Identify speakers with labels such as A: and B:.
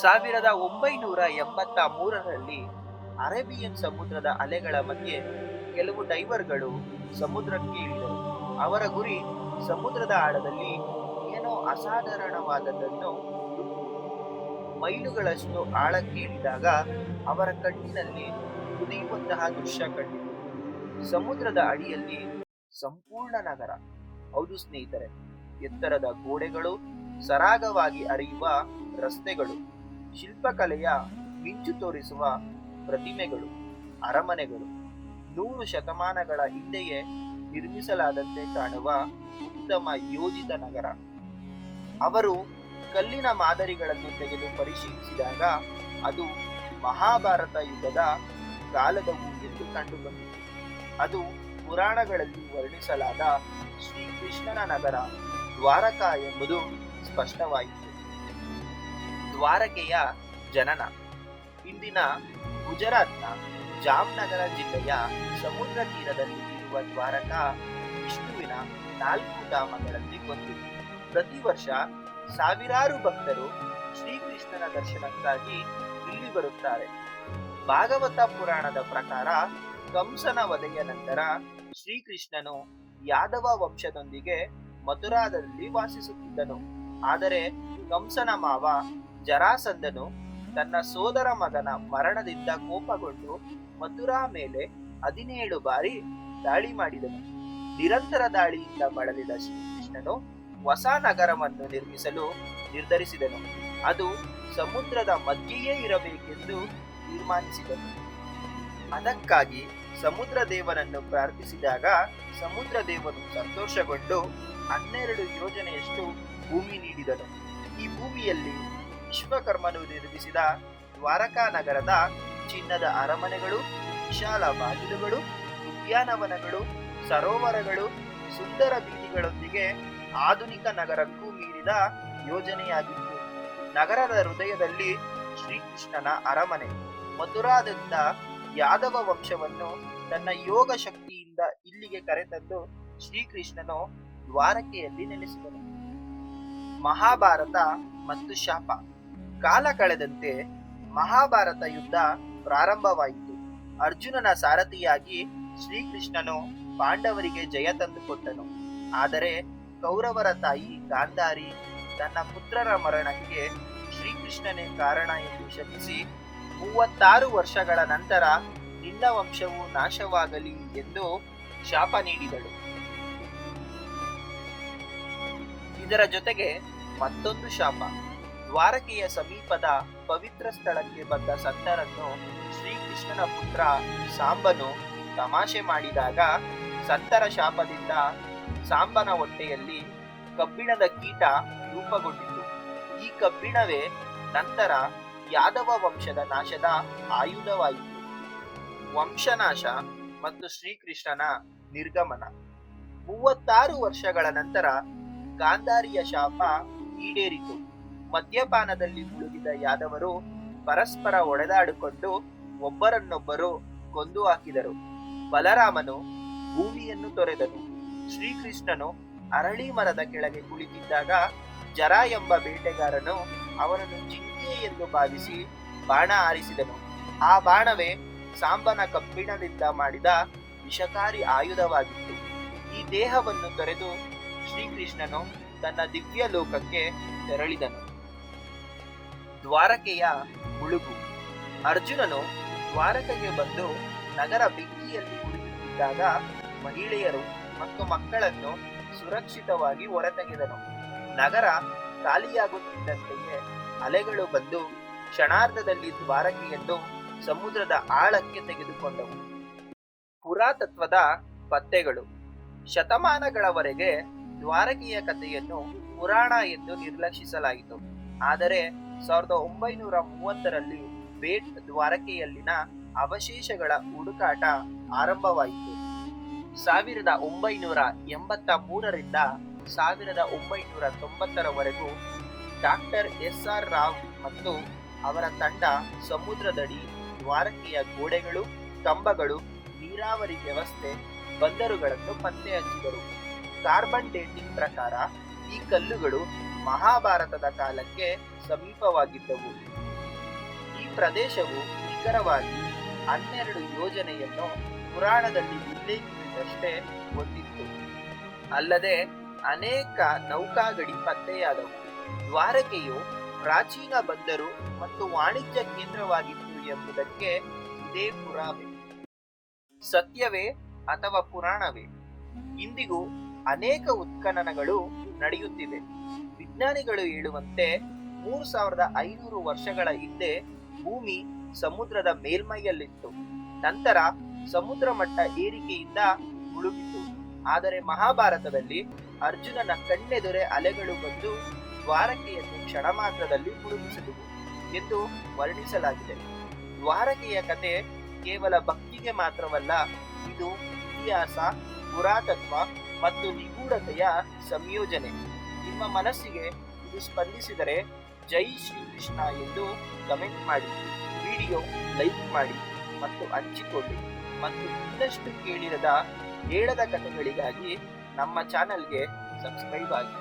A: ಸಾವಿರದ ಒಂಬೈನೂರ ಎಂಬತ್ತ ಮೂರರಲ್ಲಿ ಅರೇಬಿಯನ್ ಸಮುದ್ರದ ಅಲೆಗಳ ಮಧ್ಯೆ ಕೆಲವು ಡೈವರ್ಗಳು ಸಮುದ್ರಕ್ಕೆ ಇಳಿದರು ಅವರ ಗುರಿ ಸಮುದ್ರದ ಆಳದಲ್ಲಿ ಏನೋ ಅಸಾಧಾರಣವಾದದ್ದನ್ನು ಮೈಲುಗಳಷ್ಟು ಆಳಕ್ಕೆ ಇಳಿದಾಗ ಅವರ ಕಣ್ಣಿನಲ್ಲಿ ಕುದಿಯುವಂತಹ ದೃಶ್ಯ ಕಂಡಿತು. ಸಮುದ್ರದ ಅಡಿಯಲ್ಲಿ ಸಂಪೂರ್ಣ ನಗರ. ಹೌದು ಸ್ನೇಹಿತರೆ, ಎತ್ತರದ ಗೋಡೆಗಳು ಸರಾಗವಾಗಿ ಅರಿಯುವ ರಸ್ತೆಗಳು. ಶಿಲ್ಪಕಲೆಯ ಮಿಂಚು ತೋರಿಸುವ ಪ್ರತಿಮೆಗಳು, ಅರಮನೆಗಳು, ನೂರು ಶತಮಾನಗಳ ಹಿಂದೆಯೇ ನಿರ್ಮಿಸಲಾದಂತೆ ಕಾಣುವ ಉತ್ತಮ ಯೋಜಿತ ನಗರ. ಅವರು ಕಲ್ಲಿನ ಮಾದರಿಗಳನ್ನು ತೆಗೆದು ಪರಿಶೀಲಿಸಿದಾಗ ಅದು ಮಹಾಭಾರತ ಯುಗದ ಕಾಲದವು ಎಂದು ಕಂಡುಬಂದಿತು. ಅದು ಪುರಾಣಗಳಲ್ಲಿ ವರ್ಣಿಸಲಾದ ಶ್ರೀಕೃಷ್ಣನ ನಗರ ದ್ವಾರಕಾ ಎಂಬುದು ಸ್ಪಷ್ಟವಾಯಿತು. ದ್ವಾರಕೆಯ ಜನನ. ಇಂದಿನ ಗುಜರಾತ್ನ ಜಾಮ್ನಗರ ಜಿಲ್ಲೆಯ ಸಮುದ್ರ ತೀರದಲ್ಲಿ ಇರುವ ದ್ವಾರಕ ವಿಷ್ಣುವಿನ ನಾಲ್ಕು ಧಾಮಗಳಲ್ಲಿ ಒಂದು. ಪ್ರತಿ ವರ್ಷ ಸಾವಿರಾರು ಭಕ್ತರು ಶ್ರೀಕೃಷ್ಣನ ದರ್ಶನಕ್ಕಾಗಿ ಇಲ್ಲಿ ಬರುತ್ತಾರೆ. ಭಾಗವತ ಪುರಾಣದ ಪ್ರಕಾರ ಕಂಸನ ವಧೆಯ ನಂತರ ಶ್ರೀಕೃಷ್ಣನು ಯಾದವ ವಂಶದೊಂದಿಗೆ ಮಥುರಾದಲ್ಲಿ ವಾಸಿಸುತ್ತಿದ್ದನು. ಆದರೆ ಕಂಸನ ಮಾವ ಜರಾಸಂಧನು ತನ್ನ ಸೋದರ ಮಗನ ಮರಣದಿಂದ ಕೋಪಗೊಂಡು ಮಥುರಾ ಮೇಲೆ ಹದಿನೇಳು ಬಾರಿ ದಾಳಿ ಮಾಡಿದನು. ನಿರಂತರ ದಾಳಿಯಿಂದ ಬಳಲಿದ ಶ್ರೀಕೃಷ್ಣನು ಹೊಸ ನಗರವನ್ನು ನಿರ್ಮಿಸಲು ನಿರ್ಧರಿಸಿದನು. ಅದು ಸಮುದ್ರದ ಮಧ್ಯೆಯೇ ಇರಬೇಕೆಂದು ತೀರ್ಮಾನಿಸಿದನು. ಅದಕ್ಕಾಗಿ ಸಮುದ್ರ ದೇವನನ್ನು ಪ್ರಾರ್ಥಿಸಿದಾಗ ಸಮುದ್ರ ದೇವನು ಸಂತೋಷಗೊಂಡು ಹನ್ನೆರಡು ಯೋಜನೆಯಷ್ಟು ಭೂಮಿ ನೀಡಿದನು. ಈ ಭೂಮಿಯಲ್ಲಿ ವಿಶ್ವಕರ್ಮನು ನಿರ್ಮಿಸಿದ ದ್ವಾರಕಾ ನಗರದ ಚಿನ್ನದ ಅರಮನೆಗಳು, ವಿಶಾಲ ಬಾಗಿಲುಗಳು, ಉದ್ಯಾನವನಗಳು, ಸರೋವರಗಳು, ಸುಂದರ ಬೀದಿಗಳೊಂದಿಗೆ ಆಧುನಿಕ ನಗರಕ್ಕೂ ಮೀರಿದ ಯೋಜನೆಯಾಗಿತ್ತು. ನಗರದ ಹೃದಯದಲ್ಲಿ ಶ್ರೀಕೃಷ್ಣನ ಅರಮನೆ, ಮಥುರಾದಿಂದ ಯಾದವ ವಂಶವನ್ನು ತನ್ನ ಯೋಗ ಶಕ್ತಿಯಿಂದ ಇಲ್ಲಿಗೆ ಕರೆತಂದು ಶ್ರೀಕೃಷ್ಣನು ದ್ವಾರಕೆಯಲ್ಲಿ ನೆಲೆಸಿದನು. ಮಹಾಭಾರತ ಮತ್ತು ಶಾಪ. ಕಾಲ ಕಳೆದಂತೆ ಮಹಾಭಾರತ ಯುದ್ಧ ಪ್ರಾರಂಭವಾಯಿತು. ಅರ್ಜುನನ ಸಾರಥಿಯಾಗಿ ಶ್ರೀಕೃಷ್ಣನು ಪಾಂಡವರಿಗೆ ಜಯ ತಂದುಕೊಟ್ಟನು. ಆದರೆ ಕೌರವರ ತಾಯಿ ಗಾಂಧಾರಿ ತನ್ನ ಪುತ್ರರ ಮರಣಕ್ಕೆ ಶ್ರೀಕೃಷ್ಣನೇ ಕಾರಣ ಎಂದು ಶಪಿಸಿ, ಮೂವತ್ತಾರು ವರ್ಷಗಳ ನಂತರ ನಿನ್ನ ವಂಶವು ನಾಶವಾಗಲಿ ಎಂದು ಶಾಪ ನೀಡಿದಳು. ಇದರ ಜೊತೆಗೆ ಮತ್ತೊಂದು ಶಾಪ. ದ್ವಾರಕೆಯ ಸಮೀಪದ ಪವಿತ್ರ ಸ್ಥಳಕ್ಕೆ ಬಂದ ಸಂತರನ್ನು ಶ್ರೀಕೃಷ್ಣನ ಪುತ್ರ ಸಾಂಬನು ತಮಾಷೆ ಮಾಡಿದಾಗ ಸಂತರ ಶಾಪದಿಂದ ಸಾಂಬನ ಹೊಟ್ಟೆಯಲ್ಲಿ ಕಬ್ಬಿಣದ ಕೀಟ ರೂಪಗೊಂಡಿತು. ಈ ಕಬ್ಬಿಣವೇ ನಂತರ ಯಾದವ ವಂಶದ ನಾಶದ ಆಯುಧವಾಯಿತು. ವಂಶನಾಶ ಮತ್ತು ಶ್ರೀಕೃಷ್ಣನ ನಿರ್ಗಮನ. ಮೂವತ್ತಾರು ವರ್ಷಗಳ ನಂತರ ಗಾಂಧಾರಿಯ ಶಾಪ ಈಡೇರಿತು. ಮದ್ಯಪಾನದಲ್ಲಿ ಮುಳುಗಿದ ಯಾದವರು ಪರಸ್ಪರ ಒಡೆದಾಡಿಕೊಂಡು ಒಬ್ಬರನ್ನೊಬ್ಬರು ಕೊಂದು ಹಾಕಿದರು. ಬಲರಾಮನು ಭೂಮಿಯನ್ನು ತೊರೆದನು. ಶ್ರೀಕೃಷ್ಣನು ಅರಳಿ ಮರದ ಕೆಳಗೆ ಕುಳಿತಿದ್ದಾಗ ಜರ ಎಂಬ ಬೇಟೆಗಾರನು ಅವನನ್ನು ಜಿಂಕೆ ಎಂದು ಭಾವಿಸಿ ಬಾಣ ಆರಿಸಿದನು ಆ ಬಾಣವೇ ಸಾಂಬನ ಕಬ್ಬಿಣದಿಂದ ಮಾಡಿದ ವಿಷಕಾರಿ ಆಯುಧವಾಗಿತ್ತು. ಈ ದೇಹವನ್ನು ತೊರೆದು ಶ್ರೀಕೃಷ್ಣನು ತನ್ನ ದಿವ್ಯ ಲೋಕಕ್ಕೆ ತೆರಳಿದನು. ದ್ವಾರಕೆಯ ಮುಳುಗು. ಅರ್ಜುನನು ದ್ವಾರಕೆಗೆ ಬಂದು ನಗರ ಬೆಂಕಿಯಲ್ಲಿ ಕುಳಿತಿದ್ದಾಗ ಮಹಿಳೆಯರು ಮತ್ತು ಮಕ್ಕಳನ್ನು ಸುರಕ್ಷಿತವಾಗಿ ಹೊರತೆಗೆದನು. ನಗರ ಖಾಲಿಯಾಗುತ್ತಿದ್ದಂತೆಯೇ ಅಲೆಗಳು ಬಂದು ಕ್ಷಣಾರ್ಧದಲ್ಲಿ ದ್ವಾರಕೆಯನ್ನು ಸಮುದ್ರದ ಆಳಕ್ಕೆ ತೆಗೆದುಕೊಂಡವು. ಪುರಾತತ್ವದ ಪತ್ತೆಗಳು. ಶತಮಾನಗಳವರೆಗೆ ದ್ವಾರಕೆಯ ಕಥೆಯನ್ನು ಪುರಾಣ ಎಂದು ನಿರ್ಲಕ್ಷಿಸಲಾಯಿತು. ಆದರೆ ಸಾವಿರದ ಒಂಬೈನೂರ ಮೂವತ್ತರಲ್ಲಿ ಬೇಟ್ ದ್ವಾರಕೆಯಲ್ಲಿನ ಅವಶೇಷಗಳ ಹುಡುಕಾಟ ಆರಂಭವಾಯಿತು. ಸಾವಿರದ ಒಂಬೈನೂರ ಎಂಬತ್ತ ಮೂರರಿಂದ ಸಾವಿರದ ಒಂಬೈನೂರ ತೊಂಬತ್ತರವರೆಗೂ ಡಾಕ್ಟರ್ ಎಸ್ ಆರ್ ರಾವ್ ಮತ್ತು ಅವರ ತಂಡ ಸಮುದ್ರದಡಿ ದ್ವಾರಕೆಯ ಗೋಡೆಗಳು, ಕಂಬಗಳು, ನೀರಾವರಿ ವ್ಯವಸ್ಥೆ, ಬಂದರುಗಳನ್ನು ಪತ್ತೆ ಹಚ್ಚಿದರು ಕಾರ್ಬನ್ ಡೇಟಿಂಗ್ ಪ್ರಕಾರ ಈ ಕಲ್ಲುಗಳು ಮಹಾಭಾರತದ ಕಾಲಕ್ಕೆ ಸಮೀಪವಾಗಿದ್ದವು. ಈ ಪ್ರದೇಶವು ನಿಖರವಾಗಿ ಹನ್ನೆರಡು ಯೋಜನೆಯನ್ನು ಪುರಾಣದಲ್ಲಿ ಉಲ್ಲೇಖಿಸಿದಷ್ಟೇ ಹೊಂದಿತ್ತು. ಅಲ್ಲದೆ ಅನೇಕ ನೌಕಾಗಡಿ ಪತ್ತೆಯಾದವು. ದ್ವಾರಕೆಯು ಪ್ರಾಚೀನ ಬಂದರು ಮತ್ತು ವಾಣಿಜ್ಯ ಕೇಂದ್ರವಾಗಿತ್ತು ಎಂಬುದಕ್ಕೆ ಇದೇ ಪುರಾವೆ. ಸತ್ಯವೇ ಅಥವಾ ಪುರಾಣವೇ? ಇಂದಿಗೂ ಅನೇಕ ಉತ್ಖನನಗಳು ನಡೆಯುತ್ತಿವೆ ವಿಜ್ಞಾನಿಗಳು ಹೇಳುವಂತೆ ಮೂರು ಸಾವಿರದ ಐನೂರು ವರ್ಷಗಳ ಹಿಂದೆ ಭೂಮಿ ಸಮುದ್ರದ ಮೇಲ್ಮೈಯಲ್ಲಿತ್ತು. ನಂತರ ಸಮುದ್ರ ಮಟ್ಟ ಏರಿಕೆಯಿಂದ ಮುಳುಗಿತು. ಆದರೆ ಮಹಾಭಾರತದಲ್ಲಿ ಅರ್ಜುನನ ಕಣ್ಣೆದುರೆ ಅಲೆಗಳು ಬಂದು ದ್ವಾರಕೆಯನ್ನು ಕ್ಷಣ ಮಾತ್ರದಲ್ಲಿ ಮುಳುಗಿಸಿದವು ಎಂದು ವರ್ಣಿಸಲಾಗಿದೆ. ದ್ವಾರಕೆಯ ಕತೆ ಕೇವಲ ಭಕ್ತಿಗೆ ಮಾತ್ರವಲ್ಲ, ಇದು ಇತಿಹಾಸ, ಪುರಾತತ್ವ ಮತ್ತು ನಿಗೂಢತೆಯ ಸಂಯೋಜನೆ. ನಿಮ್ಮ ಮನಸ್ಸಿಗೆ ಇದು ಸ್ಪಂದಿಸಿದರೆ ಜೈ ಶ್ರೀಕೃಷ್ಣ ಎಂದು ಕಮೆಂಟ್ ಮಾಡಿ, ವಿಡಿಯೋ ಲೈಕ್ ಮಾಡಿ ಮತ್ತು ಹಂಚಿಕೊಳ್ಳಿ. ಮತ್ತು ಇನ್ನಷ್ಟು ಕೇಳಿರದ ಹೇಳದ ಕಥೆಗಳಿಗಾಗಿ ನಮ್ಮ ಚಾನಲ್ಗೆ ಸಬ್ಸ್ಕ್ರೈಬ್ ಆಗಿ.